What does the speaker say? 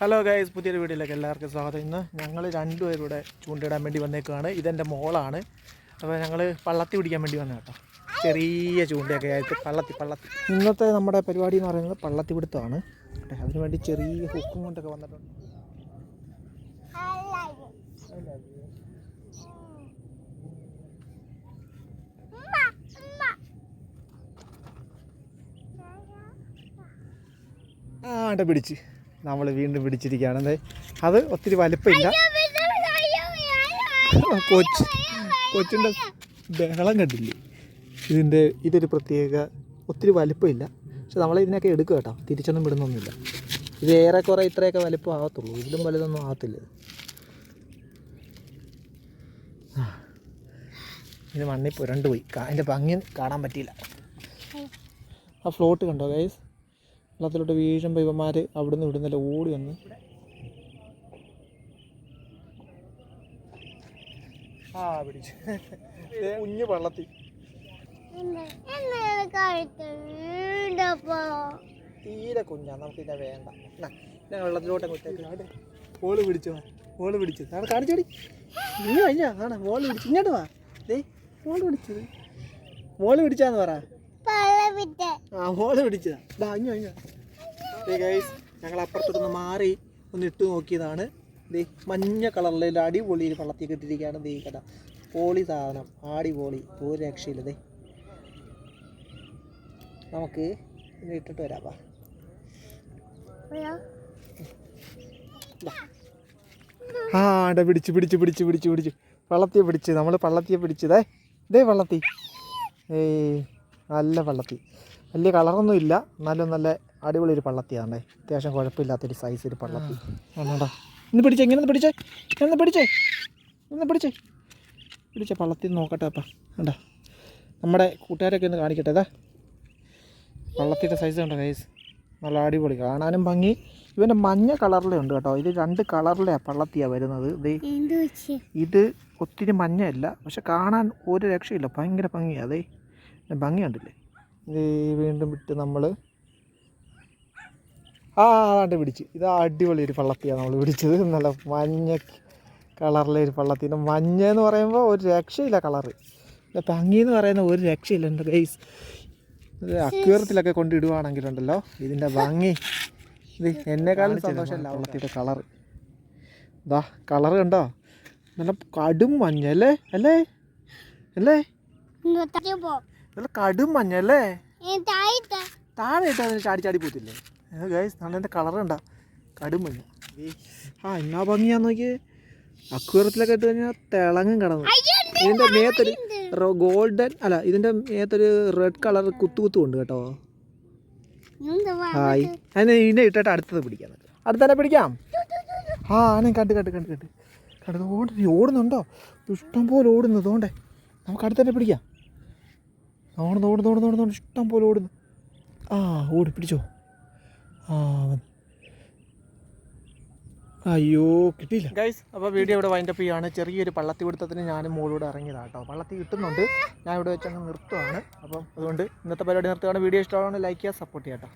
Hello guys പുതിയൊരു വീഡിയോയിലേക്ക് എല്ലാവർക്കും സ്വാഗതം. ഇന്ന് ഞങ്ങൾ രണ്ടുപേരും ഇവിടെ ചൂണ്ടയിടാൻ വേണ്ടി വന്നേക്കുകയാണ് ഇതെന്റെ മോളാണ്. അപ്പോൾ ഞങ്ങൾ പള്ളത്തി പിടിക്കാൻ വേണ്ടി വന്ന കേട്ടോ ചെറിയ ചൂണ്ടയൊക്കെ ആയിട്ട് പള്ളത്തി പള്ളത്തി. ഇന്നത്തെ നമ്മുടെ പരിപാടി എന്ന് പറയുന്നത് പള്ളത്തി പിടുത്തമാണ്. അതിനു വേണ്ടി ചെറിയ ഹുക്കും കൊണ്ടൊക്കെ വന്നിട്ടുണ്ട്. ആ പിടിച്ച്. നമ്മൾ വീണ്ടും പിടിച്ചിരിക്കുകയാണ്. അതെ അത് ഒത്തിരി വലിപ്പമില്ല. കൊച്ച് കൊച്ചിന്റെ ബഹളം കണ്ടില്ലേ? ഇതിന്റെ ഇതൊരു പ്രത്യേക ഒത്തിരി വലിപ്പമില്ല. പക്ഷെ നമ്മൾ ഇതിനൊക്കെ എടുക്കുക കേട്ടോ. തിരിച്ചൊന്നും വിടുന്നൊന്നുമില്ല. ഇത് ഏറെക്കുറെ ഇത്രയൊക്കെ വലിപ്പം ആകത്തുള്ളൂ. ഇതിലും വലുതൊന്നും ആകത്തില്ല. ഇത്. മണ്ണിൽ പുരണ്ട് പോയി അതിന്റെ ഭംഗി കാണാൻ പറ്റിയില്ല. ആ ഫ്ലോട്ട് കണ്ടോ ഗൈസ് വെള്ളത്തിലോട്ട് വീഴുമ്പോൾ ഇവന്മാർ അവിടുന്ന് ഇവിടുന്നല്ല ഓടി വന്ന്. ആ പിടിച്ചു. കുഞ്ഞു വെള്ളത്തിൽ തീരെ കുഞ്ഞാ നമുക്ക് ഇതിനെ വേണ്ട ഞാൻ വെള്ളത്തിലോട്ട് അങ്ങോട്ടേക്ക് ഓൾ പിടിച്ചു ഓൾ പിടിച്ചു. നാളെ കാണിച്ചോടി. നീ വയ്യ ആണ് മോൾ പിടിച്ചു. ഇങ്ങോട്ട് വാ. ദേ മോൾ പിടിച്ചത് മോൾ പിടിച്ചാന്ന് പറ. ആ മോൾ പിടിച്ചതാ. ഇതാ ഇങ്ങോ ദേ ഗൈസ് ഞങ്ങൾ അപ്പുറത്തോട്ടൊന്ന് മാറി ഒന്ന് ഇട്ട് നോക്കിയതാണ്. ദേ മഞ്ഞ കളറിൽ അടിപൊളി വള്ളത്തിൽ കിട്ടിയിരിക്കുകയാണ് ദേ കട. പോളി സാധനം ആടിപൊളി ഒരു രക്ഷയില്ല ദേ. നമുക്ക് ഇത് ഇട്ടിട്ട് വരാം. ആ ഇട പിടിച്ച് പിടിച്ച് പിടിച്ച് പിടിച്ച് പിടിച്ച്. വള്ളത്തിയെ പിടിച്ച് നമ്മൾ പള്ളത്തിയെ പിടിച്ചതേ ഇതേ വള്ളത്തി. ഏയ് നല്ല വള്ളത്തി. വലിയ കളറൊന്നും ഇല്ല. എന്നാലും നല്ല അടിപൊളി ഒരു പള്ളത്തിയാണേ. അത്യാവശ്യം കുഴപ്പമില്ലാത്തൊരു സൈസ് ഒരു പള്ളത്തി. ആണോടാ. ഇന്ന് പിടിച്ചേ ഇങ്ങനെ ഒന്ന് പിടിച്ചേ ഇങ്ങനെ പിടിച്ചേ ഇന്ന് പിടിച്ചേ. പിടിച്ചേ പള്ളത്തി നോക്കട്ടെ അപ്പം. കണ്ടാ? നമ്മുടെ കൂട്ടുകാരൊക്കെ ഒന്ന് കാണിക്കട്ടെ അതാ പള്ളത്തിന്റെ സൈസ് ഉണ്ടോ സൈസ് നല്ല അടിപൊളി. കാണാനും ഭംഗി. ഇവന്റെ മഞ്ഞ കളറിലേ ഉണ്ട് കേട്ടോ. ഇത് രണ്ട് കളറിലെയാണ് പള്ളത്തിയാണ് വരുന്നത്. ഇത് ഇത് ഒത്തിരി മഞ്ഞയല്ല പക്ഷെ കാണാൻ ഒരു രക്ഷയില്ല. ഭയങ്കര ഭംഗിയാണ് അതേ ഭംഗി കണ്ടില്ലേ ഇത് വീണ്ടും വിട്ട് നമ്മൾ ആ അതാണ്ട് പിടിച്ച്. ഇത് അടിപൊളി ഒരു പള്ളത്തിയാണ് നമ്മൾ പിടിച്ചത്. നല്ല മഞ്ഞ കളറിലെ ഒരു പള്ളത്തിന് മഞ്ഞ എന്ന് പറയുമ്പോൾ ഒരു രക്ഷയില്ല കളറ്. പിന്നെ ഭംഗി എന്ന് പറയുന്ന ഒരു രക്ഷയില്ല എന്റെ ഗൈസ് ഇത് അക്വേറത്തിലൊക്കെ കൊണ്ടിടുവാണെങ്കിലുണ്ടല്ലോ ഇതിന്റെ ഭംഗി. ഇത് എന്നെക്കാളും സന്തോഷമല്ല പള്ളത്തിയുടെ കളറ്. ഇതാ കളറ് കണ്ടോ? നല്ല കടും മഞ്ഞ അല്ലേ? അല്ലേ? അല്ലേ? നല്ല കടും മഞ്ഞ അല്ലേ? താഴെ ഇട്ട് അതിന് ചാടി ചാടി പോത്തില്ലേ? ഗൈസ് നല്ല കളർ കടുമഞ്ഞ കടും മഞ്ഞ ആ എന്നാ ഭംഗിയാന്ന് നോക്കിയേ. അക്വേറത്തിലൊക്കെ ഇട്ട് കഴിഞ്ഞാൽ തിളങ്ങും കിടന്നു. ഇതിന്റെ മേത്തൊരു ഗോൾഡൻ അല്ല ഇതിന്റെ മേത്തൊരു റെഡ് കളർ കുത്തു കുത്തു ഉണ്ട് കേട്ടോ. ഹായ് അതിനെ ഇതിനെ ഇട്ടിട്ട് അടുത്തത് പിടിക്കാം. അടുത്തന്നെ പിടിക്കാം? ആ ആനെ കണ്ട് കണ്ട് കണ്ട് കണ്ട്. കണ്ടത് ഓടി ഓടുന്നുണ്ടോ? ഇഷ്ടം പോലെ ഓടുന്നു തോണ്ടേ. നമുക്ക് അടുത്തന്നെ പിടിക്കാം? ഓടുന്നു ഓടുന്നു ഓടുന്നു ഓടുന്നു ഇഷ്ടം പോലെ ഓടുന്നു. ആ ഓടി പിടിച്ചോ. ആ. അയ്യോ കിട്ടിയില്ല. ഗൈസ് അപ്പോൾ വീഡിയോ ഇവിടെ വൈൻഡപ്പ് ചെയ്യാണ്. ചെറിയൊരു പള്ളത്തി പിടുത്തത്തിന് ഞാൻ മോളൂടെ ഇറങ്ങിയതാണ് കേട്ടോ. പള്ളത്തി കിട്ടുന്നുണ്ട്. ഞാൻ ഇവിടെ വെച്ചങ്ങ് നിർത്തുവാണ്. അപ്പം അതുകൊണ്ട് ഇന്നത്തെ പരിപാടി നിർത്തുകയാണ്. വീഡിയോ ഇഷ്ടമാണ് ലൈക്ക് ചെയ്യുക സപ്പോർട്ട് ചെയ്യാം കേട്ടോ.